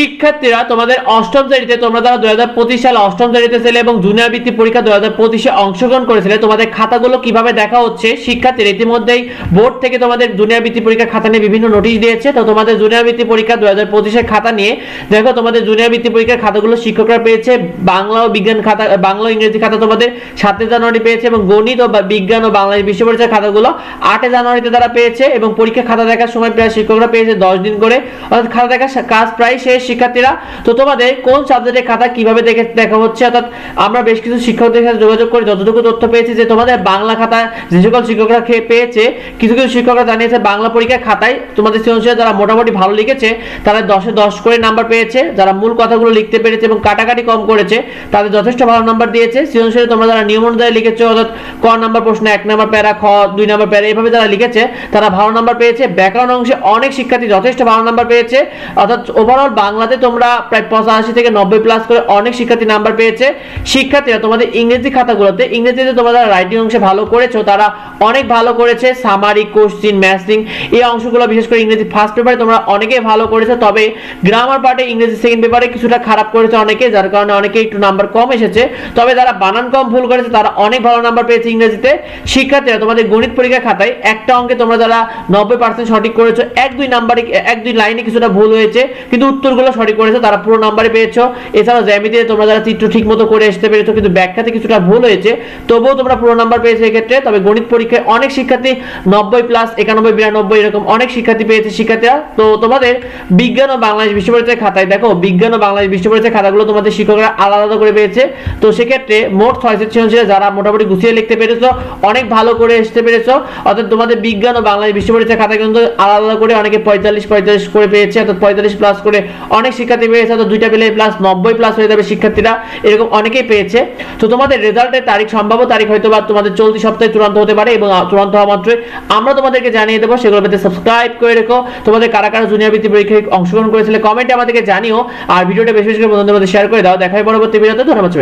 শিক্ষার্থীরা তোমাদের অষ্টম শ্রেণীতে, তোমরা যারা দুই হাজার পঁচিশ সালে অষ্টম শ্রেণীতে ছিলে এবং জুনিয়র বৃত্তি পরীক্ষা দুই হাজার পঁচিশে অংশগ্রহণ করেছিলে, তোমাদের খাতাগুলো কীভাবে দেখা হচ্ছে? শিক্ষার্থীরা ইতিমধ্যেই বোর্ড থেকে তোমাদের জুনিয়র বৃত্তি পরীক্ষার খাতা নিয়ে বিভিন্ন নোটিশ দিয়েছে। তো তোমাদের জুনিয়র বৃত্তি পরীক্ষা দুই হাজার পঁচিশের খাতা নিয়ে, দেখো তোমাদের জুনিয়র বৃত্তি পরীক্ষার খাতাগুলো শিক্ষকরা পেয়েছে। বাংলা ও বিজ্ঞান খাতা, বাংলা ইংরেজি খাতা তোমাদের সাতই জানুয়ারি পেয়েছে এবং গণিত ও বিজ্ঞান ও বাংলাদেশ বিশ্ব পরীক্ষার খাতাগুলো আটই জানুয়ারিতে তারা পেয়েছে এবং পরীক্ষা খাতা দেখার সময় প্রায় শিক্ষকরা পেয়েছে দশ দিন করে। অর্থাৎ খাতা দেখার কাজ প্রায় শেষ। শিক্ষার্থীরা, তো তোমাদের কোন সাবজেক্টের খাতা কীভাবে দেখে দেখা হচ্ছে? অর্থাৎ আমরা বেশ কিছু শিক্ষকদের সাথে যোগাযোগ করে যতটুকু তথ্য পেয়েছি যে তোমাদের বাংলা খাতা যে সকল শিক্ষকরা পেয়েছে, কিছু কিছু শিক্ষকরা জানিয়েছে বাংলা পরীক্ষার খাতায় তোমাদের সৃজনশীল যারা মোটামুটি ভালো লিখেছে, তারা দশে দশ করে নাম্বার পেয়েছে। যারা মূল কথাগুলো লিখতে পেরেছে এবং কাটাকাটি কম করেছে, তাদের যথেষ্ট ভালো নাম্বার দিয়েছে। সৃজনশীলে তোমরা যারা নিয়ম অনুযায়ী লিখেছো, অর্থাৎ ক নাম্বার প্রশ্ন, এক নাম্বার প্যারা, খ, দুই নাম্বার প্যারা এভাবে যারা লিখেছে, তারা ভালো নাম্বার পেয়েছে। ব্যাকরণ অংশে অনেক শিক্ষার্থী যথেষ্ট ভালো নাম্বার পেয়েছে। অর্থাৎ ওভারঅল বাংলাতে তোমরা প্রায় পঁচাশি থেকে নব্বই প্লাস করে অনেক শিক্ষার্থী নাম্বার পেয়েছে। শিক্ষার্থীরা তোমাদের ইংরেজি খাতাগুলোতে, ইংরেজিতে তোমরা রাইটিং অংশে ভালো করেছ, তারা অনেক ভালো করেছে সামারি কোশ্চিন ম্যাথিং এই অংশগুলো বিশেষ করে ইংরেজি ফার্স্ট পেপারে তোমরা অনেকেই ভালো করেছ, তবে গ্রামার পার্টে ইংরেজি সেকেন্ড পেপারে কিছুটা খারাপ করেছে অনেকে, যার কারণে অনেকে একটু নাম্বার কম এসেছে। তবে যারা বানান কম ভুল করেছে, তারা অনেক ভালো নাম্বার পেয়েছে ইংরেজিতে। শিক্ষার্থীরা তোমাদের গণিত পরীক্ষা খাতায় একটা অঙ্কে তোমরা যারা নব্বই পার্সেন্ট সঠিক করেছ, এক দুই নাম্বারে এক দুই লাইনে কিছুটা ভুল হয়েছে, কিন্তু উত্তরগুলো সঠিক করেছ, তারা পুরো নাম্বারে পেয়েছ। এছাড়াও জ্যামিতিতে তোমরা যারা চিত্র ঠিক মতো করে আসতে পেরেছ, কিন্তু ব্যাখ্যাতে কিছুটা ভুল হয়েছে, তবুও তোমরা পুরো নাম্বার পেয়েছ এক্ষেত্রে। তবে গণিত পরীক্ষায় অনেক শিক্ষার্থী নব্বই প্লাস একানব্বই, বিরানব্বই, এরকম অনেক শিক্ষার্থী পেয়েছে শিক্ষার্থীরা। তো তোমাদের বিজ্ঞান ও বাংলাদেশ বিশ্ব পরীক্ষার খাতায় দেখো, বিজ্ঞান ও বাংলাদেশ বিশ্ব পরীক্ষার খাতাগুলো তোমাদের শিক্ষকরা আলাদা আলাদা করে পেয়েছে। তো সেক্ষেত্রে মোট ছয় সেকশন ছিল যারা মোটামুটি গুছিয়ে লিখতে পেরেছ, অনেক ভালো করে আসতে পেরেছ। অর্থাৎ তোমাদের বিজ্ঞান ও বাংলাদেশ বিশ্ব পরীক্ষার খাতা কিন্তু আলাদা আলাদা করে অনেকে পঁয়তাল্লিশ পঁয়তাল্লিশ করে পেয়েছে, অর্থাৎ পঁয়তাল্লিশ প্লাস করে অনেক শিক্ষার্থী পেয়েছে, তো দুইটা পেলে প্লাস নব্বই প্লাস হয়ে যাবে শিক্ষার্থীরা। এরকম অনেকেই পেয়েছে। তো তোমাদের রেজাল্টের তারিখ, সম্ভাব্য তারিখ হয়তো বা তোমাদের চলতি সপ্তাহে চূড়ান্ত হতে পারে এবং চূড়ান্ত হওয়া মাত্রই আমরা তোমাদেরকে জানিয়ে দেবো, সেগুলো পেতে সাবস্ক্রাইব করে রেখো। তোমাদের কারা কারা জুনিয়র বৃত্তি পরীক্ষায় অংশগ্রহণ করেছিলে কমেন্টে আমাদেরকে জানিও। আর ভিডিওটা বেশি বেশি করে বন্ধুদের মধ্যে শেয়ার করে দাও। দেখা হয় পরবর্তী ভিডিওতে ধন্যবাদ